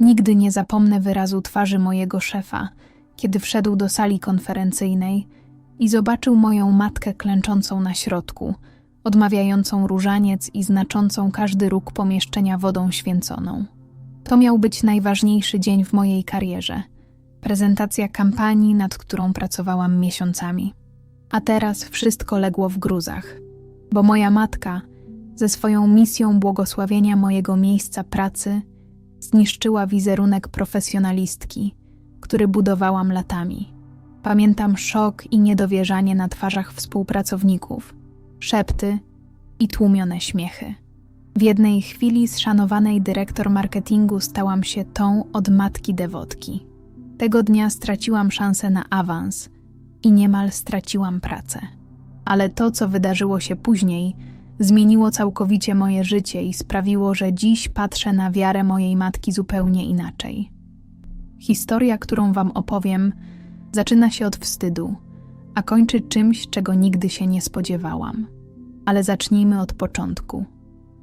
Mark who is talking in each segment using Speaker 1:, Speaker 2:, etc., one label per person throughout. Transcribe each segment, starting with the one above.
Speaker 1: Nigdy nie zapomnę wyrazu twarzy mojego szefa, kiedy wszedł do sali konferencyjnej i zobaczył moją matkę klęczącą na środku, odmawiającą różaniec i znaczącą każdy róg pomieszczenia wodą święconą. To miał być najważniejszy dzień w mojej karierze. Prezentacja kampanii, nad którą pracowałam miesiącami. A teraz wszystko legło w gruzach, bo moja matka, ze swoją misją błogosławienia mojego miejsca pracy, zniszczyła wizerunek profesjonalistki, który budowałam latami. Pamiętam szok i niedowierzanie na twarzach współpracowników, szepty i tłumione śmiechy. W jednej chwili z szanowanej dyrektor marketingu stałam się tą od matki dewotki. Tego dnia straciłam szansę na awans i niemal straciłam pracę. Ale to, co wydarzyło się później, zmieniło całkowicie moje życie i sprawiło, że dziś patrzę na wiarę mojej matki zupełnie inaczej. Historia, którą Wam opowiem, zaczyna się od wstydu, a kończy czymś, czego nigdy się nie spodziewałam. Ale zacznijmy od początku.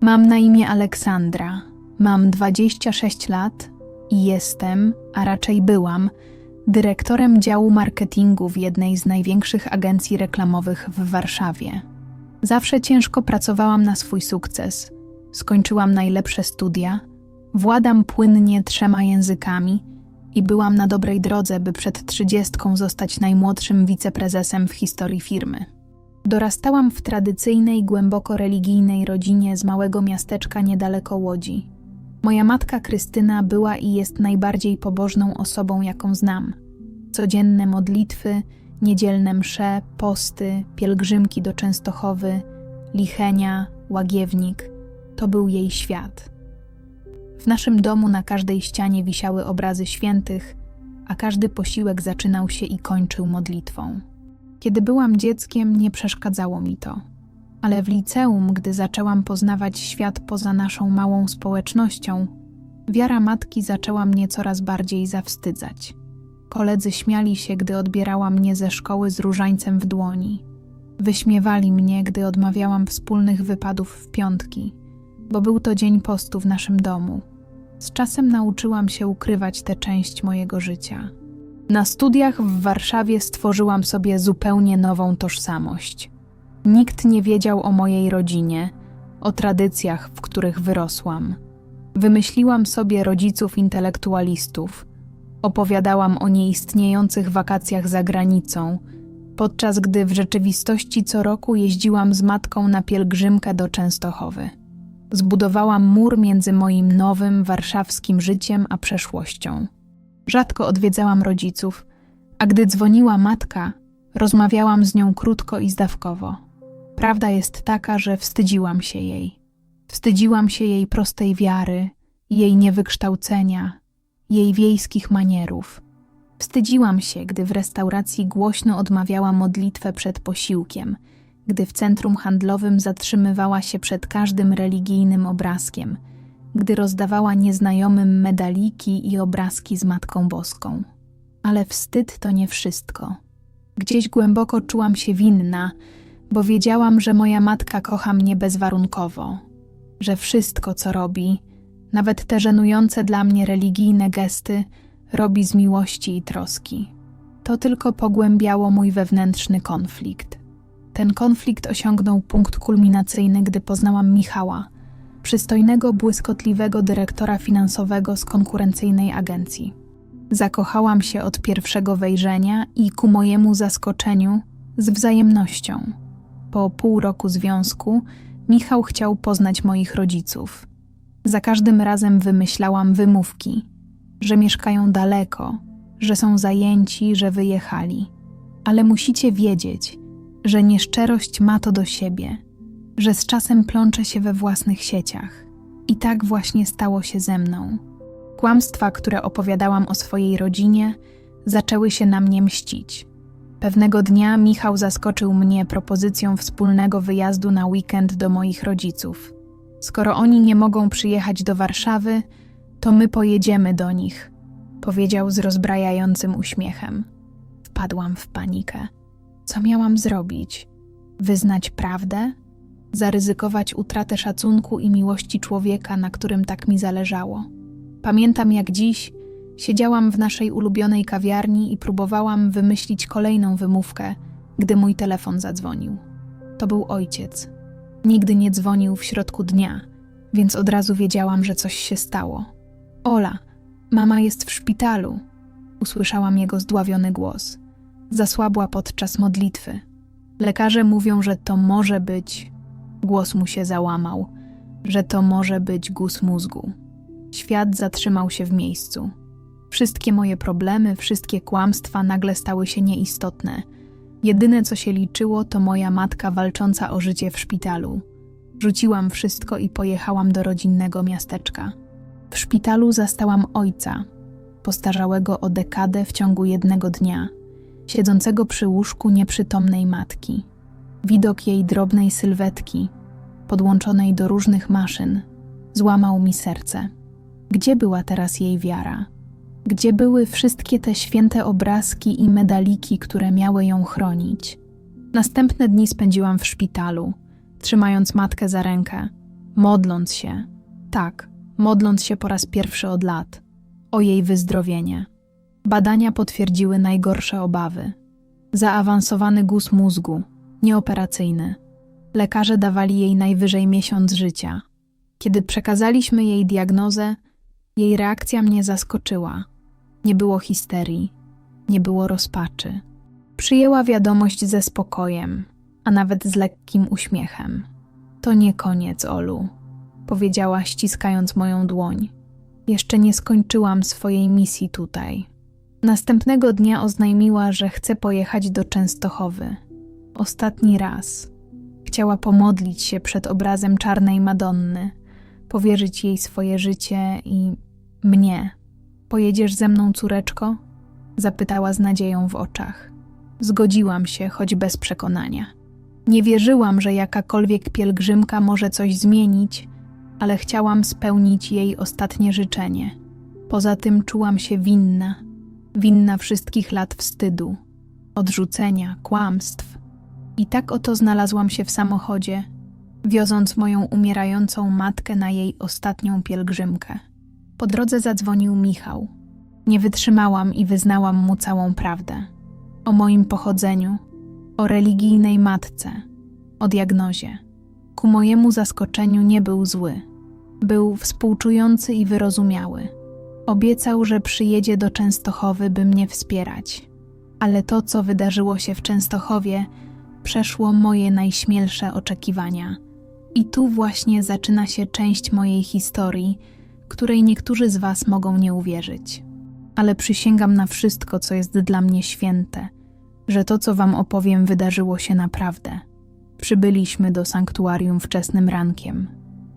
Speaker 1: Mam na imię Aleksandra, mam 26 lat i jestem, a raczej byłam, dyrektorem działu marketingu w jednej z największych agencji reklamowych w Warszawie. Zawsze ciężko pracowałam na swój sukces. Skończyłam najlepsze studia, władam płynnie trzema językami i byłam na dobrej drodze, by przed trzydziestką zostać najmłodszym wiceprezesem w historii firmy. Dorastałam w tradycyjnej, głęboko religijnej rodzinie z małego miasteczka niedaleko Łodzi. Moja matka Krystyna była i jest najbardziej pobożną osobą, jaką znam. Codzienne modlitwy, niedzielne msze, posty, pielgrzymki do Częstochowy, lichenia, łagiewnik to był jej świat. W naszym domu na każdej ścianie wisiały obrazy świętych, a każdy posiłek zaczynał się i kończył modlitwą. Kiedy byłam dzieckiem, nie przeszkadzało mi to. Ale w liceum, gdy zaczęłam poznawać świat poza naszą małą społecznością, wiara matki zaczęła mnie coraz bardziej zawstydzać. Koledzy śmiali się, gdy odbierała mnie ze szkoły z różańcem w dłoni. Wyśmiewali mnie, gdy odmawiałam wspólnych wypadów w piątki, bo był to dzień postu w naszym domu. Z czasem nauczyłam się ukrywać tę część mojego życia. Na studiach w Warszawie stworzyłam sobie zupełnie nową tożsamość. Nikt nie wiedział o mojej rodzinie, o tradycjach, w których wyrosłam. Wymyśliłam sobie rodziców intelektualistów, opowiadałam o nieistniejących wakacjach za granicą, podczas gdy w rzeczywistości co roku jeździłam z matką na pielgrzymkę do Częstochowy. Zbudowałam mur między moim nowym warszawskim życiem a przeszłością. Rzadko odwiedzałam rodziców, a gdy dzwoniła matka, rozmawiałam z nią krótko i zdawkowo. Prawda jest taka, że wstydziłam się jej. Wstydziłam się jej prostej wiary, jej niewykształcenia, jej wiejskich manierów. Wstydziłam się, gdy w restauracji głośno odmawiała modlitwę przed posiłkiem, gdy w centrum handlowym zatrzymywała się przed każdym religijnym obrazkiem, gdy rozdawała nieznajomym medaliki i obrazki z Matką Boską. Ale wstyd to nie wszystko. Gdzieś głęboko czułam się winna, bo wiedziałam, że moja matka kocha mnie bezwarunkowo, że wszystko, co robi, nawet te żenujące dla mnie religijne gesty, robi z miłości i troski. To tylko pogłębiało mój wewnętrzny konflikt. Ten konflikt osiągnął punkt kulminacyjny, gdy poznałam Michała, przystojnego, błyskotliwego dyrektora finansowego z konkurencyjnej agencji. Zakochałam się od pierwszego wejrzenia i ku mojemu zaskoczeniu z wzajemnością. Po pół roku związku Michał chciał poznać moich rodziców. Za każdym razem wymyślałam wymówki, że mieszkają daleko, że są zajęci, że wyjechali. Ale musicie wiedzieć, że nieszczerość ma to do siebie, że z czasem plącze się we własnych sieciach. I tak właśnie stało się ze mną. Kłamstwa, które opowiadałam o swojej rodzinie, zaczęły się na mnie mścić. Pewnego dnia Michał zaskoczył mnie propozycją wspólnego wyjazdu na weekend do moich rodziców. Skoro oni nie mogą przyjechać do Warszawy, to my pojedziemy do nich, powiedział z rozbrajającym uśmiechem. Wpadłam w panikę. Co miałam zrobić? Wyznać prawdę? Zaryzykować utratę szacunku i miłości człowieka, na którym tak mi zależało? Pamiętam jak dziś siedziałam w naszej ulubionej kawiarni i próbowałam wymyślić kolejną wymówkę, gdy mój telefon zadzwonił. To był ojciec. Nigdy nie dzwonił w środku dnia, więc od razu wiedziałam, że coś się stało. Ola, mama jest w szpitalu. Usłyszałam jego zdławiony głos. Zasłabła podczas modlitwy. Lekarze mówią, że to może być. Głos mu się załamał, że to może być guz mózgu. Świat zatrzymał się w miejscu. Wszystkie moje problemy, wszystkie kłamstwa nagle stały się nieistotne. Jedyne, co się liczyło, to moja matka walcząca o życie w szpitalu. Rzuciłam wszystko i pojechałam do rodzinnego miasteczka. W szpitalu zastałam ojca, postarzałego o dekadę w ciągu jednego dnia, siedzącego przy łóżku nieprzytomnej matki. Widok jej drobnej sylwetki, podłączonej do różnych maszyn, złamał mi serce. Gdzie była teraz jej wiara? Gdzie były wszystkie te święte obrazki i medaliki, które miały ją chronić? Następne dni spędziłam w szpitalu, trzymając matkę za rękę, modląc się, tak, modląc się po raz pierwszy od lat, o jej wyzdrowienie. Badania potwierdziły najgorsze obawy. Zaawansowany guz mózgu, nieoperacyjny. Lekarze dawali jej najwyżej miesiąc życia. Kiedy przekazaliśmy jej diagnozę, jej reakcja mnie zaskoczyła. Nie było histerii, nie było rozpaczy. Przyjęła wiadomość ze spokojem, a nawet z lekkim uśmiechem. To nie koniec, Olu, powiedziała, ściskając moją dłoń. Jeszcze nie skończyłam swojej misji tutaj. Następnego dnia oznajmiła, że chce pojechać do Częstochowy. Ostatni raz. Chciała pomodlić się przed obrazem czarnej Madonny, powierzyć jej swoje życie i mnie. Pojedziesz ze mną, córeczko? Zapytała z nadzieją w oczach. Zgodziłam się, choć bez przekonania. Nie wierzyłam, że jakakolwiek pielgrzymka może coś zmienić, ale chciałam spełnić jej ostatnie życzenie. Poza tym czułam się winna, winna wszystkich lat wstydu, odrzucenia, kłamstw. I tak oto znalazłam się w samochodzie, wioząc moją umierającą matkę na jej ostatnią pielgrzymkę. Po drodze zadzwonił Michał. Nie wytrzymałam i wyznałam mu całą prawdę. O moim pochodzeniu, o religijnej matce, o diagnozie. Ku mojemu zaskoczeniu nie był zły. Był współczujący i wyrozumiały. Obiecał, że przyjedzie do Częstochowy, by mnie wspierać. Ale to, co wydarzyło się w Częstochowie, przeszło moje najśmielsze oczekiwania. I tu właśnie zaczyna się część mojej historii, której niektórzy z Was mogą nie uwierzyć. Ale przysięgam na wszystko, co jest dla mnie święte, że to, co Wam opowiem, wydarzyło się naprawdę. Przybyliśmy do sanktuarium wczesnym rankiem.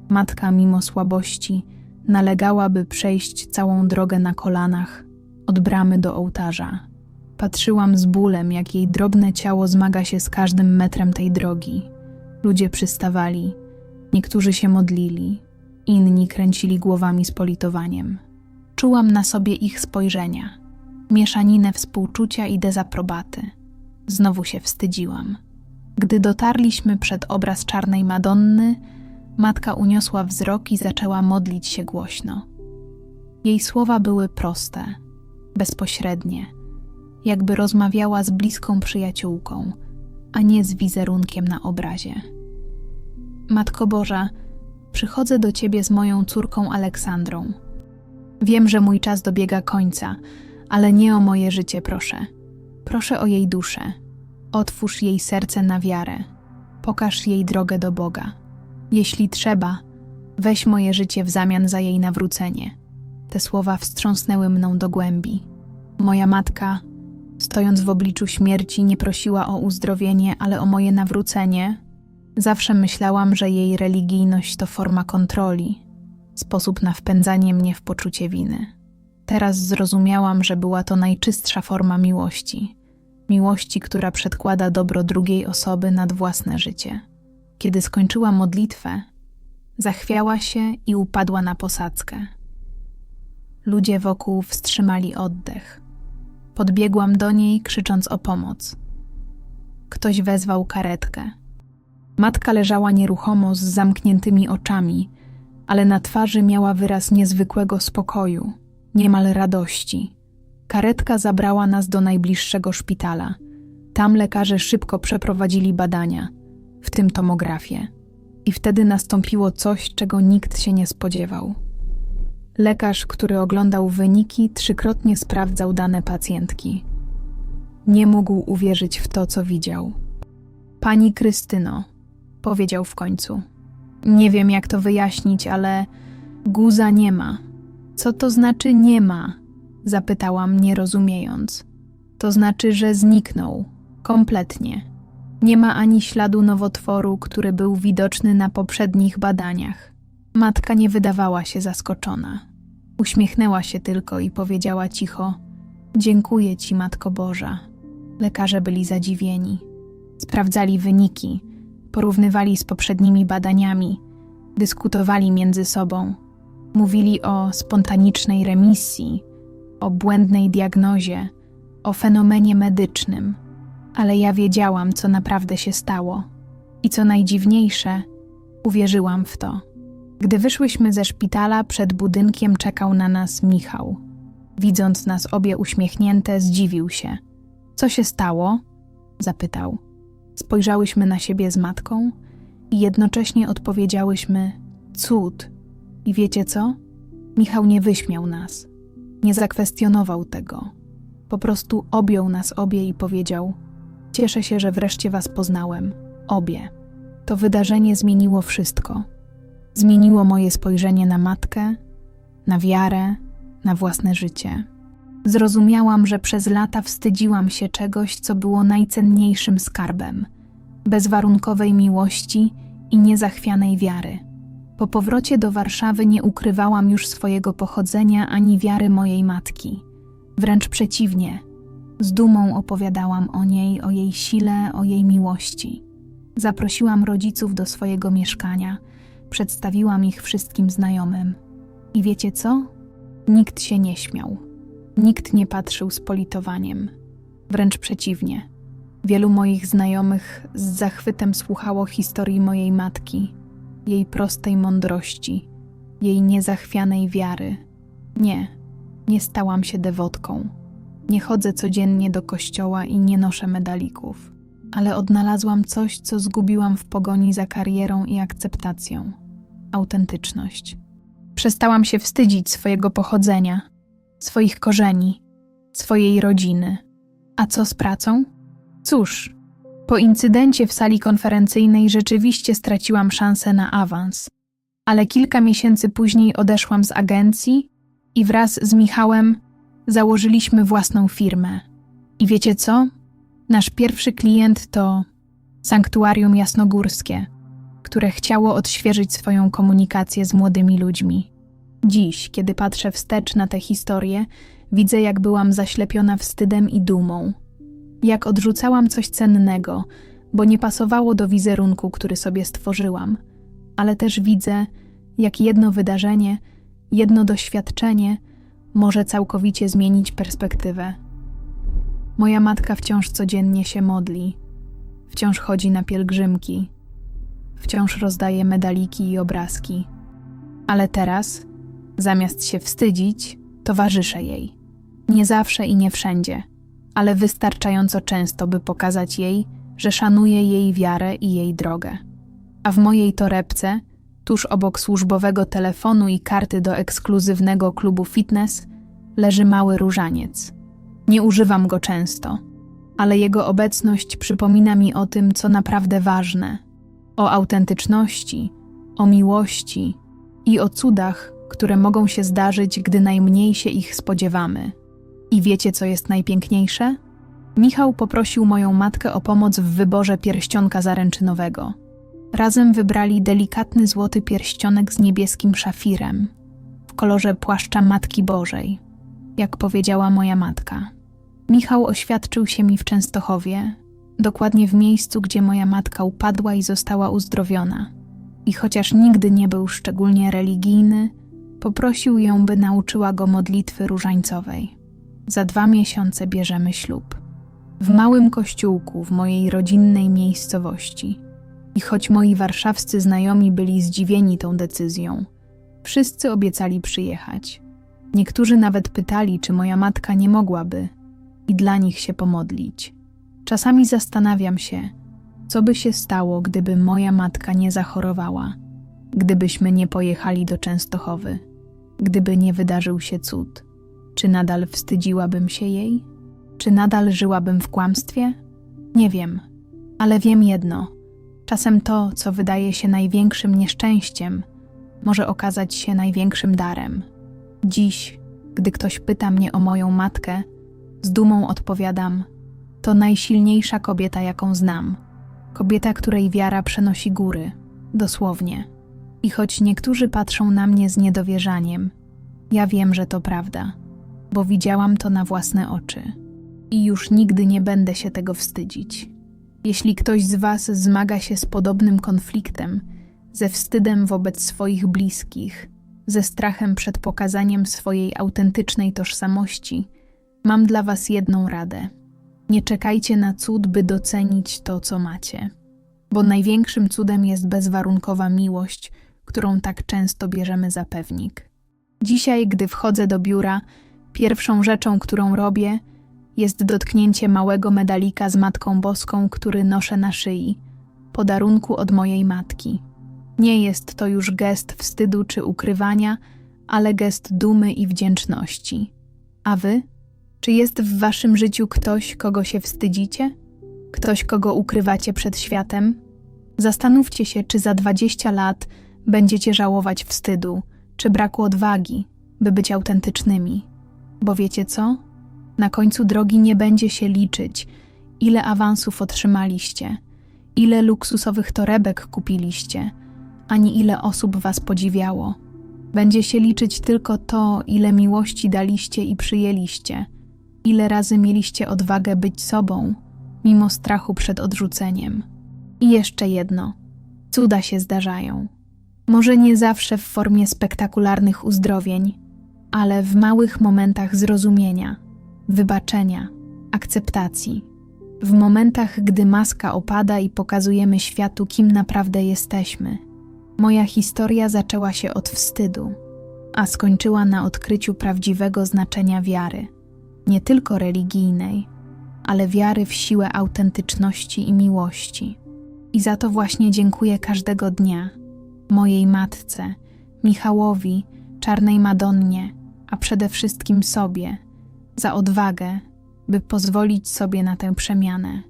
Speaker 1: Matka, mimo słabości, nalegała, by przejść całą drogę na kolanach, od bramy do ołtarza. Patrzyłam z bólem, jak jej drobne ciało zmaga się z każdym metrem tej drogi. Ludzie przystawali, niektórzy się modlili, inni kręcili głowami z politowaniem. Czułam na sobie ich spojrzenia, mieszaninę współczucia i dezaprobaty. Znowu się wstydziłam. Gdy dotarliśmy przed obraz czarnej Madonny, matka uniosła wzrok i zaczęła modlić się głośno. Jej słowa były proste, bezpośrednie, jakby rozmawiała z bliską przyjaciółką, a nie z wizerunkiem na obrazie. Matko Boża, przychodzę do ciebie z moją córką Aleksandrą. Wiem, że mój czas dobiega końca, ale nie o moje życie proszę. Proszę o jej duszę. Otwórz jej serce na wiarę. Pokaż jej drogę do Boga. Jeśli trzeba, weź moje życie w zamian za jej nawrócenie. Te słowa wstrząsnęły mną do głębi. Moja matka, stojąc w obliczu śmierci, nie prosiła o uzdrowienie, ale o moje nawrócenie. Zawsze myślałam, że jej religijność to forma kontroli, sposób na wpędzanie mnie w poczucie winy. Teraz zrozumiałam, że była to najczystsza forma miłości miłości, która przedkłada dobro drugiej osoby nad własne życie. Kiedy skończyła modlitwę, zachwiała się i upadła na posadzkę. Ludzie wokół wstrzymali oddech. Podbiegłam do niej, krzycząc o pomoc. Ktoś wezwał karetkę. Matka leżała nieruchomo z zamkniętymi oczami, ale na twarzy miała wyraz niezwykłego spokoju, niemal radości. Karetka zabrała nas do najbliższego szpitala. Tam lekarze szybko przeprowadzili badania, w tym tomografię. I wtedy nastąpiło coś, czego nikt się nie spodziewał. Lekarz, który oglądał wyniki, trzykrotnie sprawdzał dane pacjentki. Nie mógł uwierzyć w to, co widział. Pani Krystyno, powiedział w końcu. Nie wiem, jak to wyjaśnić, ale guza nie ma. Co to znaczy nie ma? Zapytałam, nie rozumiejąc. To znaczy, że zniknął. Kompletnie. Nie ma ani śladu nowotworu, który był widoczny na poprzednich badaniach. Matka nie wydawała się zaskoczona. Uśmiechnęła się tylko i powiedziała cicho: Dziękuję ci, Matko Boża. Lekarze byli zadziwieni. Sprawdzali wyniki, porównywali z poprzednimi badaniami, dyskutowali między sobą. Mówili o spontanicznej remisji, o błędnej diagnozie, o fenomenie medycznym. Ale ja wiedziałam, co naprawdę się stało. I co najdziwniejsze, uwierzyłam w to. Gdy wyszłyśmy ze szpitala, przed budynkiem czekał na nas Michał. Widząc nas obie uśmiechnięte, zdziwił się. Co się stało? zapytał. Spojrzałyśmy na siebie z matką i jednocześnie odpowiedziałyśmy: Cud. I wiecie co? Michał nie wyśmiał nas, nie zakwestionował tego. Po prostu objął nas obie i powiedział: Cieszę się, że wreszcie was poznałem. Obie. To wydarzenie zmieniło wszystko. Zmieniło moje spojrzenie na matkę, na wiarę, na własne życie. Zrozumiałam, że przez lata wstydziłam się czegoś, co było najcenniejszym skarbem bezwarunkowej miłości i niezachwianej wiary. Po powrocie do Warszawy nie ukrywałam już swojego pochodzenia ani wiary mojej matki. Wręcz przeciwnie, z dumą opowiadałam o niej, o jej sile, o jej miłości. Zaprosiłam rodziców do swojego mieszkania, przedstawiłam ich wszystkim znajomym. I wiecie co? Nikt się nie śmiał. Nikt nie patrzył z politowaniem. Wręcz przeciwnie. Wielu moich znajomych z zachwytem słuchało historii mojej matki, jej prostej mądrości, jej niezachwianej wiary. Nie, nie stałam się dewotką. Nie chodzę codziennie do kościoła i nie noszę medalików, ale odnalazłam coś, co zgubiłam w pogoni za karierą i akceptacją autentyczność. Przestałam się wstydzić swojego pochodzenia, swoich korzeni, swojej rodziny. A co z pracą? Cóż, po incydencie w sali konferencyjnej rzeczywiście straciłam szansę na awans, ale kilka miesięcy później odeszłam z agencji i wraz z Michałem założyliśmy własną firmę. I wiecie co? Nasz pierwszy klient to Sanktuarium Jasnogórskie, które chciało odświeżyć swoją komunikację z młodymi ludźmi. Dziś, kiedy patrzę wstecz na tę historię, widzę, jak byłam zaślepiona wstydem i dumą. Jak odrzucałam coś cennego, bo nie pasowało do wizerunku, który sobie stworzyłam, ale też widzę, jak jedno wydarzenie, jedno doświadczenie może całkowicie zmienić perspektywę. Moja matka wciąż codziennie się modli, wciąż chodzi na pielgrzymki, wciąż rozdaje medaliki i obrazki. Ale teraz, zamiast się wstydzić, towarzyszę jej. Nie zawsze i nie wszędzie, ale wystarczająco często, by pokazać jej, że szanuję jej wiarę i jej drogę. A w mojej torebce, tuż obok służbowego telefonu i karty do ekskluzywnego klubu fitness, leży mały różaniec. Nie używam go często, ale jego obecność przypomina mi o tym, co naprawdę ważne o autentyczności, o miłości i o cudach, które mogą się zdarzyć, gdy najmniej się ich spodziewamy. I wiecie, co jest najpiękniejsze? Michał poprosił moją matkę o pomoc w wyborze pierścionka zaręczynowego. Razem wybrali delikatny złoty pierścionek z niebieskim szafirem, w kolorze płaszcza Matki Bożej, jak powiedziała moja matka. Michał oświadczył się mi w Częstochowie, dokładnie w miejscu, gdzie moja matka upadła i została uzdrowiona. I chociaż nigdy nie był szczególnie religijny, poprosił ją, by nauczyła go modlitwy różańcowej. Za dwa miesiące bierzemy ślub. W małym kościółku w mojej rodzinnej miejscowości. I choć moi warszawscy znajomi byli zdziwieni tą decyzją, Wszyscy obiecali przyjechać. Niektórzy nawet pytali, czy moja matka nie mogłaby i dla nich się pomodlić. Czasami zastanawiam się, co by się stało, gdyby moja matka nie zachorowała, gdybyśmy nie pojechali do Częstochowy, gdyby nie wydarzył się cud. Czy nadal wstydziłabym się jej? Czy nadal żyłabym w kłamstwie? Nie wiem, ale wiem jedno: czasem to, co wydaje się największym nieszczęściem, może okazać się największym darem. Dziś, gdy ktoś pyta mnie o moją matkę, z dumą odpowiadam: To najsilniejsza kobieta, jaką znam. Kobieta, której wiara przenosi góry, dosłownie. I choć niektórzy patrzą na mnie z niedowierzaniem, ja wiem, że to prawda, bo widziałam to na własne oczy. I już nigdy nie będę się tego wstydzić. Jeśli ktoś z Was zmaga się z podobnym konfliktem, ze wstydem wobec swoich bliskich, ze strachem przed pokazaniem swojej autentycznej tożsamości, mam dla Was jedną radę. Nie czekajcie na cud, by docenić to, co macie, bo największym cudem jest bezwarunkowa miłość, którą tak często bierzemy za pewnik. Dzisiaj, gdy wchodzę do biura, pierwszą rzeczą, którą robię, jest dotknięcie małego medalika z Matką Boską, który noszę na szyi, podarunku od mojej matki. Nie jest to już gest wstydu czy ukrywania, ale gest dumy i wdzięczności. A wy? Czy jest w waszym życiu ktoś, kogo się wstydzicie? Ktoś, kogo ukrywacie przed światem? Zastanówcie się, czy za 20 lat będziecie żałować wstydu, czy braku odwagi, by być autentycznymi. Bo wiecie co? Na końcu drogi nie będzie się liczyć, ile awansów otrzymaliście, ile luksusowych torebek kupiliście, ani ile osób was podziwiało. Będzie się liczyć tylko to, ile miłości daliście i przyjęliście, ile razy mieliście odwagę być sobą, mimo strachu przed odrzuceniem. I jeszcze jedno: cuda się zdarzają. Może nie zawsze w formie spektakularnych uzdrowień, ale w małych momentach zrozumienia, wybaczenia, akceptacji. W momentach, gdy maska opada i pokazujemy światu, kim naprawdę jesteśmy. Moja historia zaczęła się od wstydu, a skończyła na odkryciu prawdziwego znaczenia wiary, nie tylko religijnej, ale wiary w siłę autentyczności i miłości. I za to właśnie dziękuję każdego dnia mojej matce, Michałowi, Czarnej Madonnie, a przede wszystkim sobie, za odwagę, by pozwolić sobie na tę przemianę.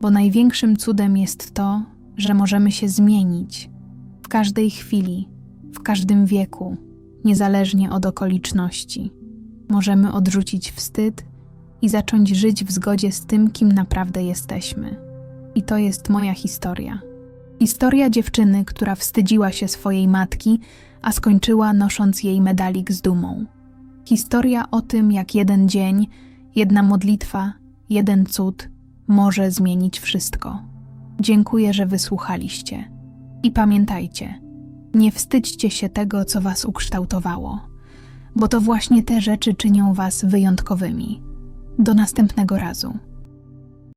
Speaker 1: Bo największym cudem jest to, że możemy się zmienić w każdej chwili, w każdym wieku, niezależnie od okoliczności. Możemy odrzucić wstyd i zacząć żyć w zgodzie z tym, kim naprawdę jesteśmy. I to jest moja historia. Historia dziewczyny, która wstydziła się swojej matki, a skończyła nosząc jej medalik z dumą. Historia o tym, jak jeden dzień, jedna modlitwa, jeden cud może zmienić wszystko. Dziękuję, że wysłuchaliście. I pamiętajcie, nie wstydźcie się tego, co was ukształtowało, bo to właśnie te rzeczy czynią was wyjątkowymi. Do następnego razu.